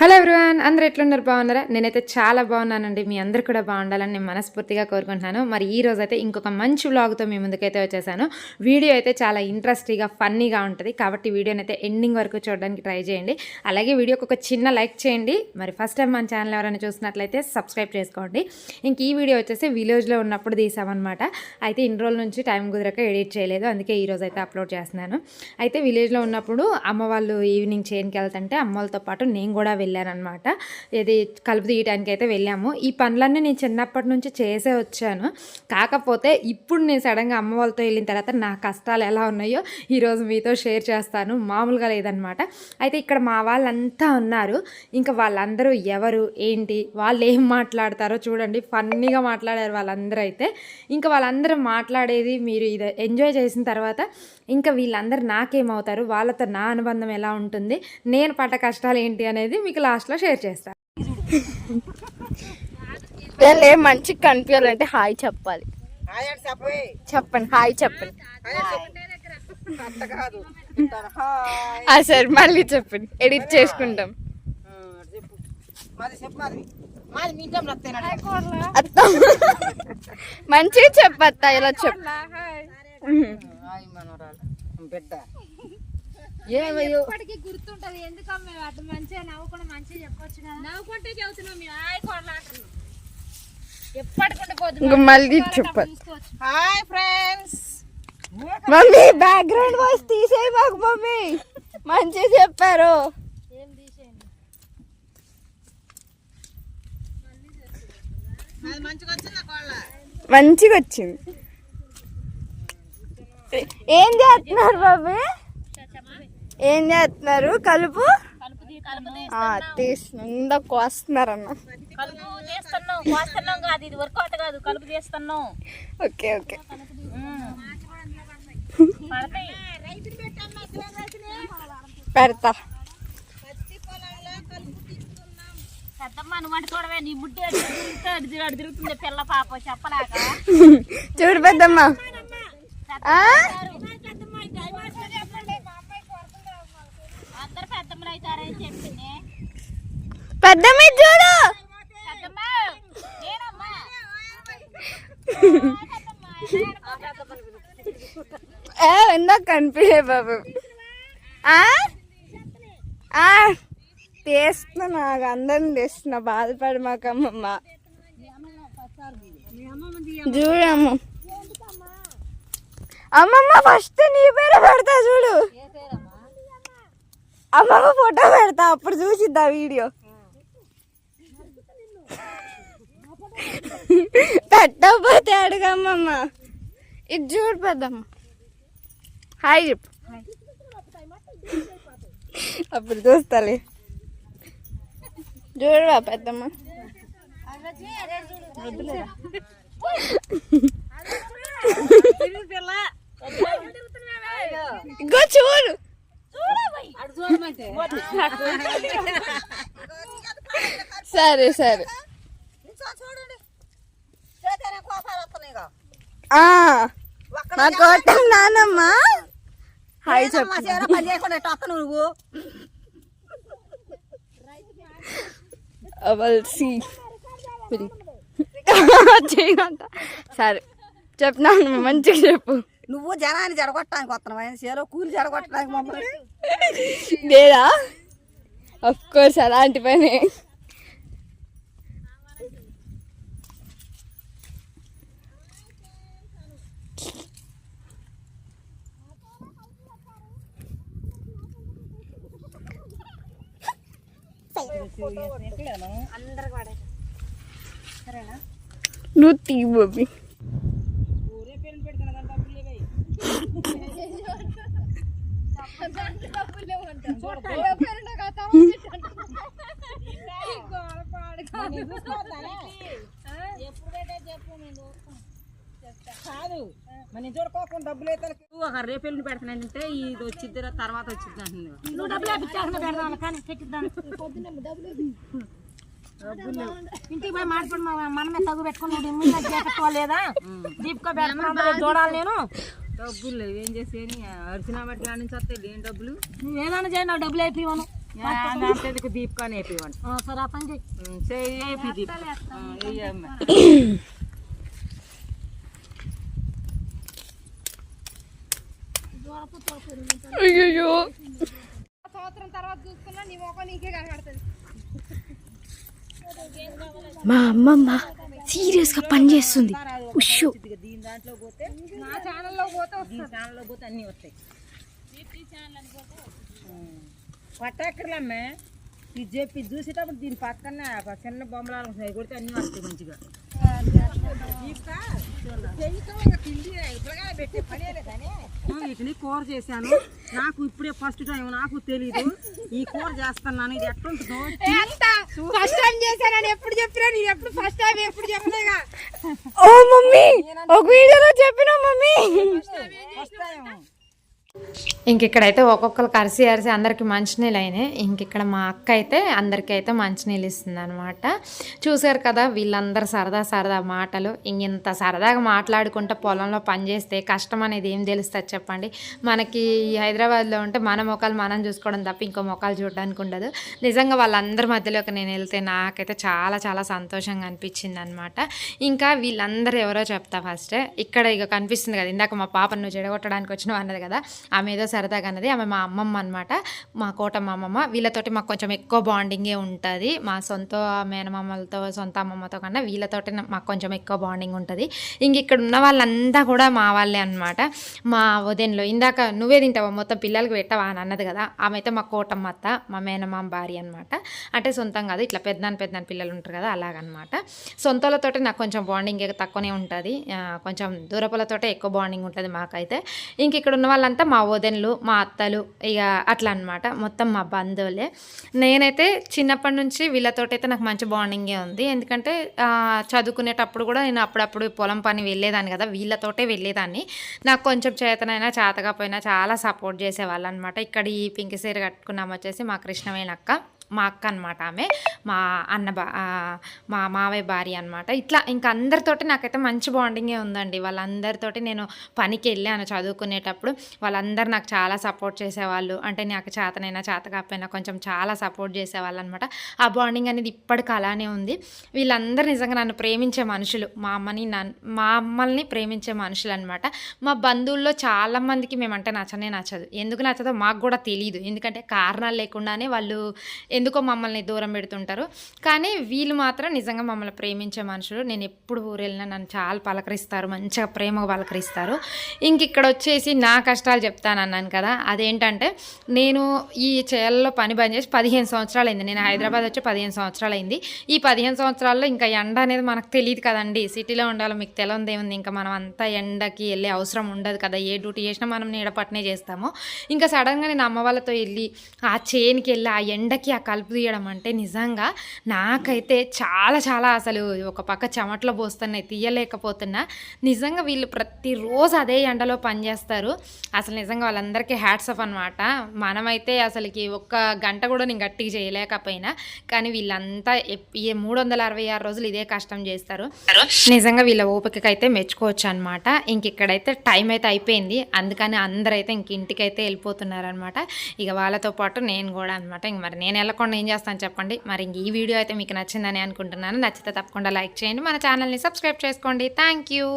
Hello everyone. Everyone అందరు ఎట్లున్నారు? బాగున్నారా? నేనైతే చాలా బాగున్నానండి. మీ అందరు కూడా బాగుండాలని నేను మనస్ఫూర్తిగా కోరుకుంటున్నాను. మరి ఈ రోజు అయితే ఇంకొక మంచి వ్లాగ్తో మీ ముందుకైతే వచ్చేసాను. వీడియో అయితే చాలా ఇంట్రెస్టింగ్గా ఫన్నీగా ఉంటుంది. కాబట్టి వీడియోని అయితే ఎండింగ్ వరకు చూడడానికి ట్రై చేయండి. అలాగే వీడియోకి ఒక చిన్న లైక్ చేయండి. మరి ఫస్ట్ టైం మన ఛానల్ ఎవరైనా చూసినట్లయితే సబ్స్క్రైబ్ చేసుకోండి. ఇంక ఈ వీడియో వచ్చేసి విలేజ్లో ఉన్నప్పుడు తీసామన్నమాట. అయితే ఇన్ని రోజుల నుంచి టైం కుదరక ఎడిట్ చేయలేదు. అందుకే ఈ రోజు అయితే అప్లోడ్ చేస్తున్నాను. అయితే విలేజ్లో ఉన్నప్పుడు అమ్మ వాళ్ళు ఈవినింగ్ చేయడానికి వెళ్తుంటే అమ్మ వాళ్ళతో పాటు నేను కూడా వెళ్ళాను అనమాట ఇది కలుపు తీయడానికి అయితే వెళ్ళాము. ఈ పనులన్నీ నేను చిన్నప్పటి నుంచి చేసే వచ్చాను. కాకపోతే ఇప్పుడు నేను సడన్గా అమ్మ వాళ్ళతో వెళ్ళిన తర్వాత నా కష్టాలు ఎలా ఉన్నాయో ఈరోజు మీతో షేర్ చేస్తాను. మామూలుగా లేదనమాట అయితే ఇక్కడ మా వాళ్ళంతా ఉన్నారు. ఇంకా వాళ్ళందరూ ఎవరు? ఏంటి? వాళ్ళు ఏం మాట్లాడతారో చూడండి. ఫన్నీగా మాట్లాడారు వాళ్ళందరూ అయితే. ఇంకా వాళ్ళందరూ మాట్లాడేది మీరు ఇది ఎంజాయ్ చేసిన తర్వాత ఇంకా వీళ్ళందరూ నాకేమవుతారు? వాళ్ళతో నా అనుబంధం ఎలా ఉంటుంది? నేను పడ్డ కష్టాలు ఏంటి అనేది మీకు లాస్ట్లో షేర్ చేస్తాను వీళ్ళు ఏం మంచిగా కనిపించాలంటే హాయ్ చెప్పాలి. చెప్పండి హాయ్ చెప్పండి. అంత కాదు. అంటాను. హాయ్. ఆ సరే మళ్ళీ చెప్పండి ఎడిట్ చేసుకుంటాం. అత్త. మంచిగా చెప్పత్తా ఇలా చెప్పు. బిడ్డ ఏమయ్యో ఇప్పటికీ గుర్తుంటది. ఎందుకమ్మ మంచిగా నవ్వుకుండా మంచిగా చెప్పొచ్చు కదా? నవ్వుకుంటే చెబుతున్నాం మేము హాయ్ ఎప్పటికుంటే మళ్ళీ చెప్పాలి hi friends mummy background voice తీసేయి మాకు మమ్మీ. మంచిగా చెప్పారు. మంచిగా వచ్చింది ఏం చేస్తున్నారు బాబీ ఏం చేస్తున్నారు? కలుపు? ఇందాక కోస్తున్నారన్న. కలుపు చేస్తున్నాం కోస్తున్నాం కాదు ఇది వర్కౌట్ కాదు కలుపు చేస్తున్నాం ఓకే ఓకే. పెడతా. పెద్దమ్మ నువ్వు అంటే చూడవే నీ బుడ్డి అటు తిరుగుతూ అటు తిరుగు- అటు తిరుగుతుంది పిల్ల పాప చెప్పలేక చూడు పెద్దమ్మ ఆ? అందరు పెద్దమ్మలు అవుతారని చెప్పింది పెద్దమ్మ చూడు. పెద్దమ్మ ఏ ఇందాక కనిపించే బాబు? ఆ? ఆ, తీస్తున్నా నాకు అందరిని తీస్తున్నా బాధపడమాకమ్మమ్మ. మాకు అమ్మమ్మ చూడమ్మ అమ్మమ్మ ఫస్ట్ నీ పేరు పెడతా చూడు. అమ్మమ్మ ఫోటో పెడతా అప్పుడు చూసిద్దా వీడియో. పెట్టకపోతే అడుగమ్మమ్మ. ఇది చూడు పెద్దమ్మ. హాయ్ చెప్పు. అప్పుడు చూస్తాలే. చూడవా పెద్దమ్మ. ఇంకో చూడు. సరే సరే. నానమ్మ హాయ్ చెప్పు. నువ్వు? అవల్ సి చేయమంట సరే. చెప్తున్నాను మంచిగా చెప్పు. నువ్వు జనాన్ని జడగొట్టడానికి వస్తున్నావు? ఆయన చీర కూలి జడగొట్టడానికి మమ్మల్ని. లేదా? అఫ్ కోర్స్ అలాంటి పని. నువ్వు తీ బొబ్బి కాదు మన చూడుకోకుండా డబ్బులు అయితే ఒక రేపెళ్ళి పెడుతున్నానంటే ఇది వచ్చిద్ది తర్వాత వచ్చింది అంటుంది నువ్వు డబ్బులు ఇప్పించాక పెడదాం కానీ పెట్టిద్దాం ఇంటికి పోయి మాట్లాడి మనమే తగ్గు పెట్టుకుని నువ్వు ఇమ్యూనిటీ చేపెట్టుకోలేదా దీపిక పెట్టుకున్నా చూడాలి నేను. డబ్బులు లేవు. ఏం చేసేది అరిసిన బట్టి నుంచి వస్తాయి. ఏం డబ్బులు. నువ్వు ఏదైనా చేయి డబ్బులు అయిపోయాను అంతేందుకు దీపికాని వేపివ్వండి సరే ఆ పని చేయి. దీప్. అయ్యో సంవత్సరం తర్వాత చూసుకున్నా నీ మొక్క నీకే కనబడుతుంది. మా అమ్మమ్మ సీరియస్గా పని చేస్తుంది. ఉష్షు దీని దాంట్లో పోతే నా ఛానల్లో పోతే దీని ఛానల్లో పోతే అన్నీ వస్తాయి. పట్టాకర్లమ్మే ఇది చెప్పి చూసేటప్పుడు దీని పక్కన చిన్న బొమ్మలాలు ఉంటాయి కొడితే అన్నీ వస్తాయి మంచిగా. కూర చేశాను. నాకు ఇప్పుడే ఫస్ట్ టైం నాకు తెలీదు. ఈ కూర చేస్తున్నాను. ఇది ఎట్లుంటుందో ఫస్ట్ టైం చేశానని ఎప్పుడు చెప్పినా నేను ఎప్పుడు ఫస్ట్ టైం ఎప్పుడు చెప్పలేగా. ఓ మమ్మీ! ఒక వీడియోలో చెప్పిన మమ్మీ! ఫస్ట్ టైం ఇంక ఒక్కొక్కరికి అరిసి అరిసి అందరికి మంచినీళ్ళు అయినాయి. ఇంక ఇక్కడ మా అక్క అయితే అందరికీ అయితే మంచినీళ్ళు ఇస్తుంది అనమాట చూసారు కదా వీళ్ళందరూ సరదా సరదా మాటలు. ఇంత సరదాగా మాట్లాడుకుంటే పొలంలో పని చేస్తే కష్టం అనేది ఏం తెలుస్తుంది చెప్పండి. మనకి హైదరాబాద్లో ఉంటే మన మొక్కలు మనం చూసుకోవడం తప్ప ఇంకో మొక్కలు చూడడానికి ఉండదు. నిజంగా వాళ్ళందరి మధ్యలోకి నేను వెళ్తే నాకైతే చాలా చాలా సంతోషంగా అనిపించింది అనమాట ఇంకా వీళ్ళందరూ ఎవరో చెప్తా ఫస్ట్. ఇక్కడ ఇక కనిపిస్తుంది కదా ఇందాక మా పాపను నువ్వు చెడగొట్టడానికి వచ్చినావు అన్నది కదా ఆమె ఏదో సరదాగా అన్నది ఆమె మా అమ్మమ్మ అనమాట మా కోటమ్మ అమ్మమ్మ వీళ్ళతోటి మాకు కొంచెం ఎక్కువ బాండింగే ఉంటుంది. మా సొంత మేనమామలతో సొంత అమ్మమ్మతో కన్నా వీళ్ళతోటి మాకు కొంచెం ఎక్కువ బాండింగ్ ఉంటుంది. ఇంక ఇక్కడ ఉన్న వాళ్ళంతా కూడా మా వాళ్ళే అనమాట మా ఉదయంలో ఇందాక నువ్వే తింటావా? మొత్తం పిల్లలకి పెట్టవా? అని అన్నది కదా. ఆమె అయితే మా కోటమ్మ అత్త మా మేనమామ భార్య అనమాట అంటే సొంతం కాదు ఇట్లా పెద్దనాన్న పెద్దనాన్న పిల్లలు ఉంటారు కదా అలాగనమాట సొంతలతోటి నాకు కొంచెం బాండింగ్ తక్కువనే ఉంటుంది. కొంచెం దూరపులతోటే ఎక్కువ బాండింగ్ ఉంటుంది మాకైతే. ఇంక ఇక్కడ ఉన్న వాళ్ళంతా మా వదినలు మా అత్తలు ఇక అట్లా అనమాట మొత్తం మా బంధువులే. నేనైతే చిన్నప్పటి నుంచి వీళ్ళతోటైతే నాకు మంచి బాండింగే ఉంది. ఎందుకంటే చదువుకునేటప్పుడు కూడా నేను అప్పుడప్పుడు పొలం పని వెళ్ళేదాన్ని కదా వీళ్ళతోటే వెళ్ళేదాన్ని. నాకు కొంచెం చేతనైనా చేతకపోయినా చాలా సపోర్ట్ చేసేవాళ్ళు అనమాట ఇక్కడ ఈ పింక్ సీర కట్టుకున్నాం వచ్చేసి మా కృష్ణమైన అక్క. మా అక్క అనమాట ఆమె. మా అన్న బా మా మావయ్య భార్య అనమాట ఇట్లా ఇంకా అందరితోటి నాకైతే మంచి బాండింగే ఉందండి. వాళ్ళందరితోటి నేను పనికి వెళ్ళాను చదువుకునేటప్పుడు. వాళ్ళందరూ నాకు చాలా సపోర్ట్ చేసేవాళ్ళు. అంటే నాకు చేతనైనా చేత కాకపోయినా కొంచెం చాలా సపోర్ట్ చేసేవాళ్ళు అనమాట ఆ బాండింగ్ అనేది ఇప్పటికి అలానే ఉంది. వీళ్ళందరూ నిజంగా నన్ను ప్రేమించే మనుషులు. మా అమ్మని నన్ను మా అమ్మల్ని ప్రేమించే మనుషులు అనమాట మా బంధువుల్లో చాలామందికి మేమంటే నచ్చనే నచ్చదు. ఎందుకు నచ్చదో మాకు కూడా తెలియదు ఎందుకంటే కారణాలు లేకుండానే వాళ్ళు ఎందుకో మమ్మల్ని దూరం పెడుతుంటారు. కానీ వీళ్ళు మాత్రం నిజంగా మమ్మల్ని ప్రేమించే మనుషులు. నేను ఎప్పుడు ఊరు వెళ్ళినా నన్ను చాలా పలకరిస్తారు. మంచిగా ప్రేమగా పలకరిస్తారు. ఇంక ఇక్కడ వచ్చేసి నా కష్టాలు చెప్తాను అన్నాను కదా. అదేంటంటే నేను ఈ చేలలో పని పని చేసి పదిహేను సంవత్సరాలు అయింది నేను హైదరాబాద్ వచ్చి పదిహేను సంవత్సరాలు అయింది ఈ పదిహేను సంవత్సరాల్లో ఇంకా ఎండ అనేది మనకు తెలియదు కదండి. సిటీలో ఉండాలి మీకు తెలియదు ఏముంది ఇంకా మనం అంతా ఎండకి వెళ్ళే అవసరం ఉండదు కదా. ఏ డ్యూటీ చేసినా మనం నీడ పట్టునే చేస్తాము. ఇంకా సడన్గా నేను అమ్మ వాళ్ళతో వెళ్ళి ఆ చేనికి వెళ్ళి ఆ ఎండకి ఆ కలుపు తీయడం అంటే నిజంగా నాకైతే చాలా చాలా అసలు ఒక పక్క చెమట్లో పోస్తున్నాయి తీయలేకపోతున్నా. నిజంగా వీళ్ళు ప్రతిరోజు అదే ఎండలో పనిచేస్తారు అసలు నిజంగా వాళ్ళందరికీ హ్యాట్స్ ఆఫ్ అనమాట మనమైతే అసలుకి ఒక్క గంట కూడా నేను గట్టిగా చేయలేకపోయినా కానీ వీళ్ళంతా ఈ మూడు వందల అరవై ఆరు రోజులు ఇదే కష్టం చేస్తారు. నిజంగా వీళ్ళ ఓపికకైతే మెచ్చుకోవచ్చు అనమాట ఇంక ఇక్కడైతే టైం అయితే అయిపోయింది. అందుకని అందరైతే ఇంక ఇంటికైతే వెళ్ళిపోతున్నారనమాట ఇక వాళ్ళతో పాటు నేను కూడా అనమాట ఇంక మరి నేను ఎలా వెళ్ళకుండా ఏం చేస్తాను చెప్పండి. మరి ఇంక ఈ వీడియో అయితే మీకు నచ్చిందని అనుకుంటున్నాను. నచ్చితే తప్పకుండా లైక్ చేయండి. మన ఛానల్ని సబ్స్క్రైబ్ చేసుకోండి. Thank you